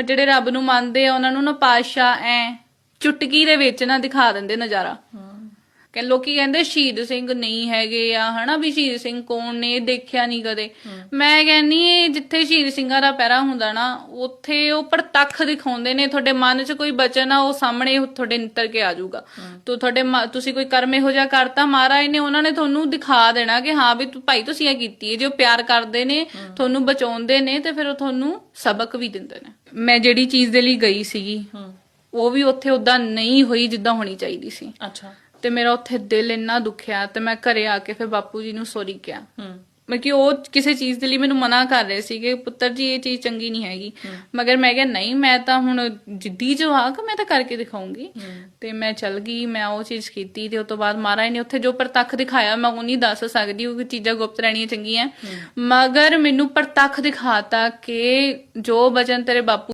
ਪਰ ਜਿਹੜੇ ਰੱਬ ਨੂੰ ਮੰਨਦੇ ਆ, ਉਹਨਾਂ ਨੂੰ ਨਾ ਪਾਸ਼ਾ ਐ ਚੁਟਕੀ ਦੇ ਵਿੱਚ ਨਾ ਦਿਖਾ ਦਿੰਦੇ ਨਜ਼ਾਰਾ। ਕਿ ਲੋਕੀ ਕਹਿੰਦੇ ਸ਼ਹੀਦ ਸਿੰਘ ਨਹੀਂ ਹੈਗੇ ਆ ਹਨਾ ਵੀ ਸ਼ਹੀਦ ਸਿੰਘ ਕੌਣ ਨੇ ਦੇਖਿਆ ਨਹੀਂ ਕਦੇ। ਮੈਂ ਕਹਿੰਨੀ ਜਿੱਥੇ ਸ਼ਹੀਦ ਸਿੰਘਾਂ ਦਾ ਪਹਿਰਾ ਹੁੰਦਾ ਨਾ ਉੱਥੇ ਉਹ ਪ੍ਰਤੱਖ ਦਿਖਾਉਂਦੇ ਨੇ ਤੁਹਾਡੇ ਮਨ 'ਚ ਕੋਈ ਬਚਨ ਆ ਉਹ ਸਾਹਮਣੇ ਤੁਹਾਡੇ ਨਿੱਤਰ ਕੇ ਆ ਜਾਊਗਾ। ਤੋ ਤੁਹਾਡੇ ਤੁਸੀਂ ਕੋਈ ਕਰਮ ਇਹੋ ਜਿਹਾ ਕਰਤਾ ਮਹਾਰਾਜ ਨੇ ਉਹਨਾਂ ਨੇ ਤੁਹਾਨੂੰ ਦਿਖਾ ਦੇਣਾ ਕਿ ਹਾਂ ਵੀ ਤੂੰ ਭਾਈ ਤੁਸੀਂ ਇਹ ਕੀਤੀ ਹੈ ਜੇ ਉਹ ਪਿਆਰ ਕਰਦੇ ਨੇ ਤੁਹਾਨੂੰ ਬਚਾਉਂਦੇ ਨੇ ਤੇ ਫਿਰ ਉਹ ਤੁਹਾਨੂੰ ਸਬਕ ਵੀ ਦਿੰਦੇ ਨੇ। ਮੈਂ ਜਿਹੜੀ ਚੀਜ਼ ਦੇ ਲਈ ਗਈ ਸੀਗੀ ਉਹ ਵੀ ਉੱਥੇ ਉਦਾਂ ਨਹੀਂ ਹੋਈ ਜਿੱਦਾਂ ਹੋਣੀ ਚਾਹੀਦੀ ਸੀ। ਅੱਛਾ। ਤੇ ਮੇਰਾ ਉੱਥੇ ਦਿਲ ਇੰਨਾ ਦੁਖਿਆ ਤੇ ਮੈਂ ਘਰੇ ਆ ਕੇ ਫਿਰ ਬਾਪੂ ਜੀ ਨੂੰ ਸੌਰੀ ਕਿਹਾ। ਹੂੰ। ਮੈਂ ਕਿ ਉਹ ਕਿਸੇ ਚੀਜ਼ ਦੇ ਲਈ ਮੈਨੂੰ ਮਨਾ ਕਰ ਰਹੇ ਸੀ ਕਿ ਪੁੱਤਰ ਜੀ ਇਹ ਚੀਜ਼ ਚੰਗੀ ਨਹੀਂ ਹੈਗੀ। ਮਗਰ ਮੈਂ ਕਿਹਾ ਨਹੀਂ ਮੈਂ ਤਾਂ ਹੁਣ ਜਿੱਦੀ ਜਵਾਕ ਮੈਂ ਤਾਂ ਕਰਕੇ ਦਿਖਾਉਂਗੀ। ਤੇ ਮੈਂ ਚੱਲ ਗਈ ਮੈਂ ਉਹ ਚੀਜ਼ ਕੀਤੀ ਤੇ ਉਸ ਤੋਂ ਬਾਅਦ ਮਹਾਰਾਜ ਨੇ ਉੱਥੇ ਜੋ ਪ੍ਰਤੱਖ ਦਿਖਾਇਆ ਮੈਂ ਉਹ ਨਹੀਂ ਦੱਸ ਸਕਦੀ ਉਹ ਚੀਜ਼ਾਂ ਗੁਪਤ ਰਹਿਣੀਆਂ ਚੰਗੀਆਂ। ਮਗਰ ਮੈਨੂੰ ਪ੍ਰਤੱਖ ਦਿਖਾਤਾ ਕਿ ਜੋ ਬਚਨ ਤੇਰੇ ਬਾਪੂ